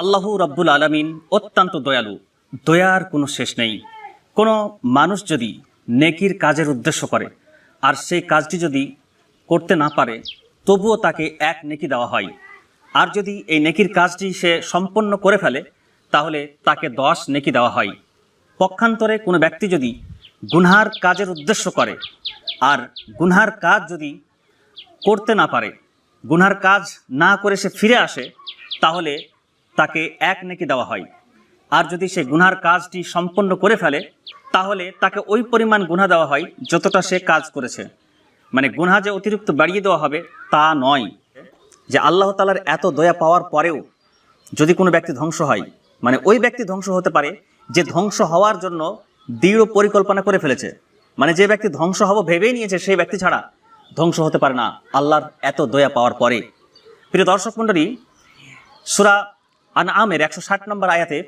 আল্লাহু রাব্বুল আলামিন অত্যন্ত দয়ালু। দয়ার কোনো শেষ নেই। কোনো মানুষ যদি নেকির কাজের উদ্দেশ্য করে আর সেই কাজটি যদি করতে না পারে, তবুও তাকে এক নেকি দেওয়া হয়। আর যদি এই নেকির কাজটি সে সম্পন্ন করে ফেলে, তাহলে তাকে দশ নেকি দেওয়া হয়। পক্ষান্তরে কোনো ব্যক্তি যদি গুনহার কাজের উদ্দেশ্য করে আর গুনহার কাজ যদি করতে না পারে, গুনহার কাজ না করে সে ফিরে আসে, তাহলে তাকে এক নেকি দেওয়া হয়। আর যদি সে গুনার কাজটি সম্পন্ন করে ফেলে, তাহলে তাকে ওই পরিমাণ গুনহা দেওয়া হয় যতটা সে কাজ করেছে। মানে গুনহা যে অতিরিক্ত বাড়িয়ে দেওয়া হবে, তা নয়। যে আল্লাহ তালার এত দয়া পাওয়ার পরেও যদি কোনো ব্যক্তি ধ্বংস হয় মানে ওই ব্যক্তি ধ্বংস হতে পারে যে ধ্বংস হওয়ার জন্য দৃঢ় পরিকল্পনা করে ফেলেছে। মানে যে ব্যক্তি ধ্বংস হব ভেবেই নিয়েছে, সেই ব্যক্তি ছাড়া ধ্বংস হতে পারে না আল্লাহর এত দয়া পাওয়ার পরে। প্রিয় দর্শক মণ্ডলী, সুরা আন আমের একশো ষাট নম্বর আয়াতে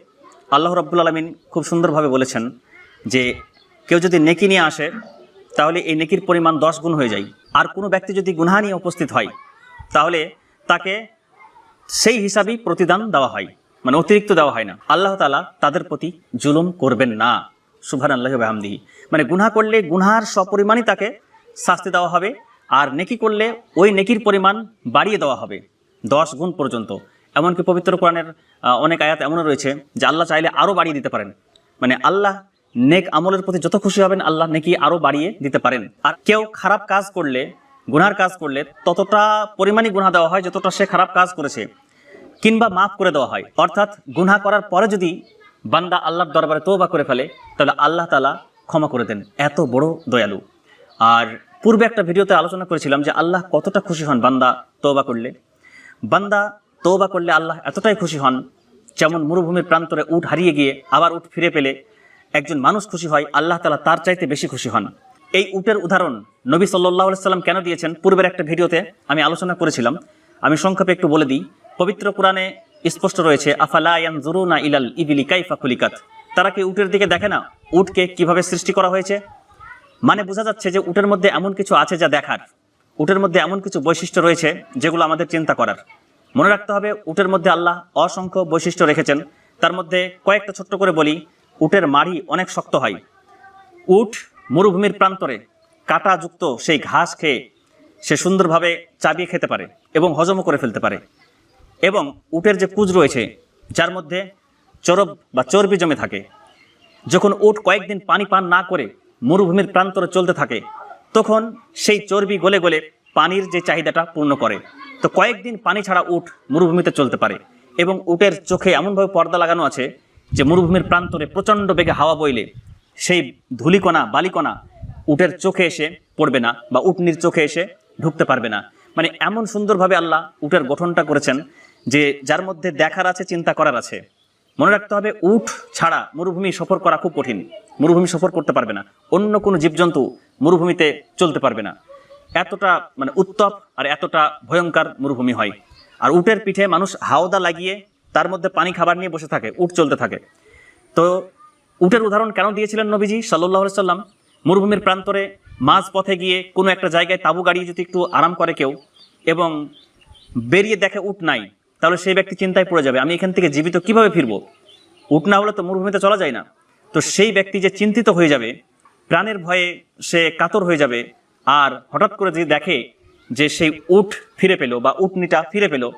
আল্লাহ রব্বুল আলমিন খুব সুন্দরভাবে বলেছেন যে, কেউ যদি নেকি নিয়ে আসে, তাহলে এই নেকির পরিমাণ দশ গুণ হয়ে যায়। আর কোনো ব্যক্তি যদি গুনহা নিয়ে উপস্থিত হয়, তাহলে তাকে সেই হিসাবেই প্রতিদান দেওয়া হয়। মানে অতিরিক্ত দেওয়া হয় না। আল্লাহ তালা তাদের প্রতি জুলুম করবেন না। সুভান আল্লাহ বাহামদিহি। মানে গুনহা করলে গুনহার সপরিমাণই তাকে শাস্তি দেওয়া হবে, আর নেকি করলে ওই নেকির পরিমাণ বাড়িয়ে দেওয়া হবে, দশ গুণ পর্যন্ত। এমনকি পবিত্র কোরআনের অনেক আয়াত এমনও রয়েছে যে আল্লাহ চাইলে আরও বাড়িয়ে দিতে পারেন। মানে আল্লাহ নেক আমলের প্রতি যত খুশি হবেন, আল্লাহ নেকি আরও বাড়িয়ে দিতে পারেন। আর কেউ খারাপ কাজ করলে গুনার কাজ করলে ততটা পরিমাণই গুনাহ দেওয়া হয় যতটা সে খারাপ কাজ করেছে, কিংবা মাফ করে দেওয়া হয়। অর্থাৎ গুনাহ করার পরে যদি বান্দা আল্লাহর দরবারে তৌবা করে ফেলে, তাহলে আল্লাহ তালা ক্ষমা করে দেন। এত বড় দয়ালু। আর পূর্বে একটা ভিডিওতে আলোচনা করেছিলাম যে আল্লাহ কতটা খুশি হন বান্দা তৌবা করলে। বান্দা তৌবা করলে আল্লাহ এতটাই খুশি হন, যেমন মরুভূমির প্রান্তরে উট হারিয়ে গিয়ে আবার উট ফিরে পেলে একজন মানুষ খুশি হয়, আল্লাহ তালা তার চাইতে বেশি খুশি হন। এই উটের উদাহরণ নবী সাল্লাহ সাল্লাম কেন দিয়েছেন? পূর্বের একটা ভিডিওতে আমি আলোচনা করেছিলাম। আমি সংক্ষেপে একটু বলে দিই। পবিত্র কোরআনে স্পষ্ট রয়েছে, আফালা ইয়ানজুরুনা ইলাল ইবিলি কাইফা খুলিকাত। তারা কি উটের দিকে দেখে না? উটকে কীভাবে সৃষ্টি করা হয়েছে? মানে বোঝা যাচ্ছে যে উটের মধ্যে এমন কিছু আছে যা দেখার। উটের মধ্যে এমন কিছু বৈশিষ্ট্য রয়েছে যেগুলো আমাদের চিন্তা করার। মনে রাখতে হবে, উটের মধ্যে আল্লাহ অসংখ্য বৈশিষ্ট্য রেখেছেন। তার মধ্যে কয়েকটা ছোট্ট করে বলি, উটের মাড়ি অনেক শক্ত হয়। উট মরুভূমির প্রান্তরে কাঁটাযুক্ত সেই ঘাস খেয়ে সে সুন্দরভাবে চাবিয়ে খেতে পারে এবং হজমও করে ফেলতে পারে। এবং উটের যে কুজ রয়েছে, যার মধ্যে চরব বা চর্বি জমে থাকে, যখন উট কয়েকদিন পানি পান না করে মরুভূমির প্রান্তরে চলতে থাকে, তখন সেই চর্বি গলে গলে পানির যে চাহিদাটা পূর্ণ করে। তো কয়েকদিন পানি ছাড়া উট মরুভূমিতে চলতে পারে এবং উটের চোখে এমনভাবে পর্দা লাগানো আছে যে মরুভূমির প্রান্তরে প্রচণ্ড বেগে হাওয়া বইলে সেই ধুলিকণা, বালিকণা উটের চোখে এসে পড়বে না বা উটনির চোখে এসে ঢুকতে পারবে না। মানে এমন সুন্দরভাবে আল্লাহ উটের গঠনটা করেছেন যে যার মধ্যে দেখার আছে, চিন্তা করার আছে। মনে রাখতে হবে, উট ছাড়া মরুভূমি সফর করা খুব কঠিন। মরুভূমি সফর করতে পারবে না। অন্য কোনো জীবজন্তু মরুভূমিতে চলতে পারবে না। এতটা মানে উত্তপ আর এতটা ভয়ঙ্কর মরুভূমি হয়। আর উটের পিঠে মানুষ হাওদা লাগিয়ে তার মধ্যে পানি খাবার নিয়ে বসে থাকে, উট চলতে থাকে। তো উটের উদাহরণ কেন দিয়েছিলেন নবীজি সাল্লাহ সাল্লাম? মরুভূমির প্রান্তরে মাঝ পথে গিয়ে কোনো একটা জায়গায় তাবু গাড়িয়ে যদি একটু আরাম করে কেউ এবং বেরিয়ে দেখে উট নাই, তাহলে সেই ব্যক্তি চিন্তায় পড়ে যাবে, আমি এখান থেকে জীবিত কীভাবে ফিরবো? উট না হলে তো মরুভূমিতে চলা যায় না। তো সেই ব্যক্তি যে চিন্তিত হয়ে যাবে, প্রাণের ভয়ে সে কাতর হয়ে যাবে আর হঠাৎ করে যদি দেখে যে সেই উট ফিরে পেল বা উটনিটা ফিরে পেল,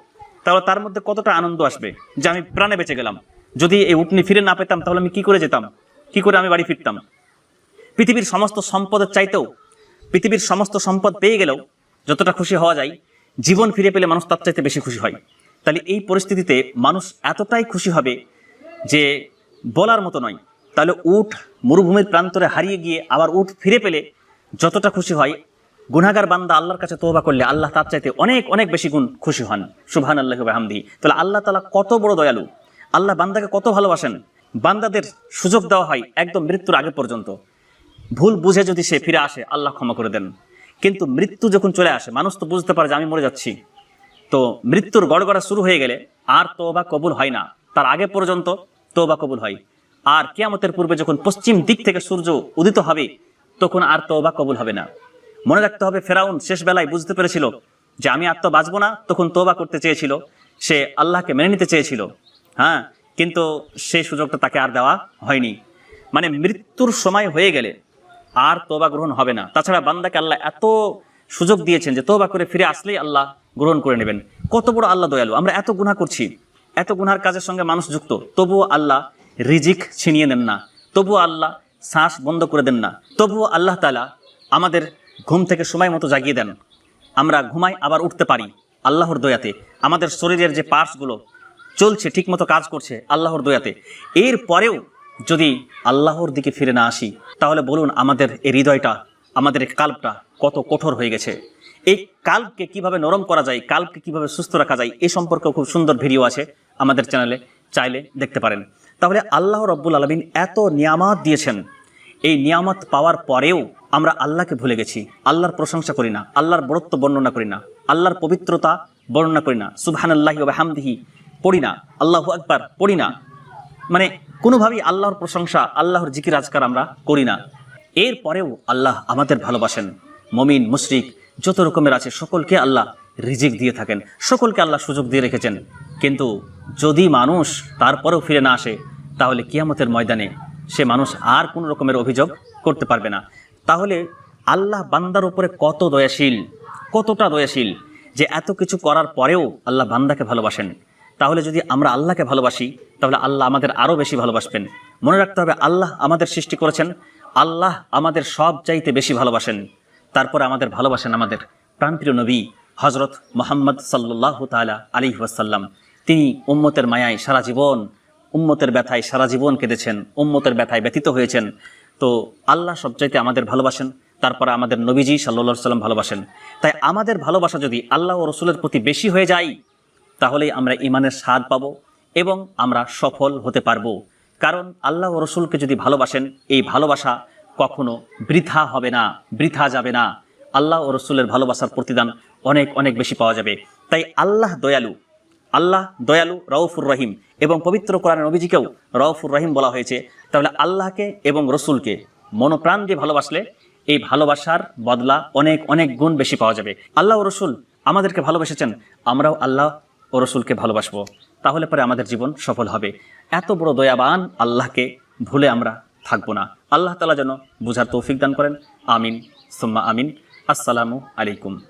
তাহলে তার মধ্যে কতটা আনন্দ আসবে যে আমি প্রাণে বেঁচে গেলাম। যদি এই উটনি ফিরে না পেতাম, তাহলে আমি কি করে যেতাম? কি করে আমি বাড়ি ফিরতাম? পৃথিবীর সমস্ত সম্পদের চাইতেও, পৃথিবীর সমস্ত সম্পদ পেয়ে গেলেও যতটা খুশি হওয়া যায়, জীবন ফিরে পেলে মানুষ তার চাইতে বেশি খুশি হয়। তাহলে এই পরিস্থিতিতে মানুষ এতটাই খুশি হবে যে বলার মতো নয়। তাহলে উট মরুভূমির প্রান্তরে হারিয়ে গিয়ে আবার উট ফিরে পেলে যতটা খুশি হয় গুনাগার বান্দা আল্লাহর কাছে তোবা করলে আল্লাহ তার চাইতে অনেক অনেক বেশি গুণ খুশি হন। সুবহান আল্লাহ হামদি তাহলে আল্লাহ তালা কত বড় দয়ালু। আল্লাহ বান্দাকে কত ভালোবাসেন। বান্দাদের সুযোগ দেওয়া হয় একদম মৃত্যুর আগে পর্যন্ত। ভুল বুঝে যদি সে ফিরে আসে, আল্লাহ ক্ষমা করে দেন। কিন্তু মৃত্যু যখন চলে আসে, মানুষ তো বুঝতে পারে যে আমি মরে যাচ্ছি। তো মৃত্যুর গড়গড়া শুরু হয়ে গেলে আর তোবা কবুল হয় না। তার আগে পর্যন্ত তোবা কবুল হয়। আর কেয়ামতের পূর্বে যখন পশ্চিম দিক থেকে সূর্য উদিত হবে তখন আর তোবা কবুল হবে না। মনে রাখতে হবে, ফেরাউন শেষ বেলায় বুঝতে পেরেছিল যে আমি আর তো বাঁচবো না, তখন তোবা করতে চেয়েছিল। সে আল্লাহকে মেনে নিতে চেয়েছিল। হ্যাঁ কিন্তু সেই সুযোগটা তাকে আর দেওয়া হয়নি। মানে মৃত্যুর সময় হয়ে গেলে আর তোবা গ্রহণ হবে না। তাছাড়া বান্দাকে আল্লাহ এত সুযোগ দিয়েছেন যে তোবা করে ফিরে আসলেই আল্লাহ গ্রহণ করে নেবেন। কত বড় আল্লাহ দয়ালু। আমরা এত গুনাহ করছি, এত গুনার কাজের সঙ্গে মানুষ যুক্ত, তবুও আল্লাহ রিজিক ছিনিয়ে নেন না। তবুও আল্লাহ শ্বাস বন্ধ করে দেন না। তবুও আল্লাহ তালা আমাদের ঘুম থেকে সময় মতো জাগিয়ে দেন। আমরা ঘুমাই, আবার উঠতে পারি আল্লাহর দয়াতে। আমাদের শরীরের যে পার্টসগুলো চলছে, ঠিকমতো কাজ করছে আল্লাহর দয়াতে। এর পরেও যদি আল্লাহর দিকে ফিরে না আসি, তাহলে বলুন আমাদের এই হৃদয়টা, আমাদের কাল্পটা কত কঠোর হয়ে গেছে। এই কাল্পকে কীভাবে নরম করা যায়, কাল্পকে কীভাবে সুস্থ রাখা যায়, এ সম্পর্কে খুব সুন্দর ভিডিও আছে আমাদের চ্যানেলে, চাইলে দেখতে পারেন। তাহলে আল্লাহ রব্বুল আলমিন এত নিয়ামত দিয়েছেন এই নিয়ামত পাওয়ার পরেও আমরা আল্লাহকে ভুলে গেছি। আল্লাহর প্রশংসা করি না। আল্লাহর বরত্ব বর্ণনা করি না। আল্লাহর পবিত্রতা বর্ণনা করি না। সুবহান আল্লাহি হামদিহি পড়ি না। আল্লাহু আকবার পড়ি না। মানে কোনোভাবেই আল্লাহর প্রশংসা, আল্লাহর জিকির আজকার আমরা করি না। এর পরেও আল্লাহ আমাদের ভালোবাসেন। মমিন, মুশরিক, যত রকমের আছে, সকলকে আল্লাহ রিজিক দিয়ে থাকেন। সকলকে আল্লাহ সুযোগ দিয়ে রেখেছেন। কিন্তু যদি মানুষ তারপরেও ফিরে না আসে, তাহলে কিয়ামতের ময়দানে সে মানুষ আর কোনো রকমের অভিযোগ করতে পারবে না। তাহলে আল্লাহ বান্দার উপরে কত দয়াশীল, কতটা দয়াশীল যে এত কিছু করার পরেও আল্লাহ বান্দাকে ভালোবাসেন। তাহলে যদি আমরা আল্লাহকে ভালোবাসি, তাহলে আল্লাহ আমাদের আরও বেশি ভালোবাসবেন। মনে রাখতে হবে, আল্লাহ আমাদের সৃষ্টি করেছেন, আল্লাহ আমাদের সব চাইতে বেশি ভালোবাসেন। তারপরে আমাদের ভালোবাসেন আমাদের প্রাণপ্রিয় নবী হজরত মোহাম্মদ সাল্লাহ তালা আলী ওয়াসাল্লাম। তিনি উম্মতের মায়ায় সারা জীবন উম্মতের ব্যথায় সারা জীবন কেঁদেছেন, উম্মতের ব্যথায় ব্যতীত হয়েছেন। তো আল্লাহ সবচাইতে আমাদের ভালোবাসেন, তারপরে আমাদের নবীজি সাল্লা সাল্লাম ভালোবাসেন। তাই আমাদের ভালোবাসা যদি আল্লাহ ও রসুলের প্রতি বেশি হয়ে যায়, তাহলেই আমরা ইমানের স্বাদ পাব এবং আমরা সফল হতে পারব। কারণ আল্লাহ ও রসুলকে যদি ভালোবাসেন, এই ভালোবাসা কখনো বৃথা হবে না, বৃথা যাবে না। আল্লাহ ও রসুলের ভালোবাসার প্রতিদান অনেক অনেক বেশি পাওয়া যাবে। তাই আল্লাহ দয়ালু আল্লাহ দয়ালু রউফুর রহিম এবং পবিত্র কোরআনের নবীজিকেও রউফুর রহিম বলা হয়েছে। তাহলে আল্লাহকে এবং রসুলকে মনোপ্রাণ দিয়ে ভালোবাসলে এই ভালোবাসার বদলা অনেক অনেক গুণ বেশি পাওয়া যাবে। আল্লাহ ও রসুল আমাদেরকে ভালোবেসেছেন, আমরাও আল্লাহ ও রসুলকে ভালোবাসবো। তাহলে পরে আমাদের জীবন সফল হবে। এত বড় দয়াবান আল্লাহকে ভুলে আমরা থাকব না। আল্লাহ তালা যেন বুঝার তৌফিক দান করেন। আমিন, সুম্মা আমিন। আসসালামু আলাইকুম।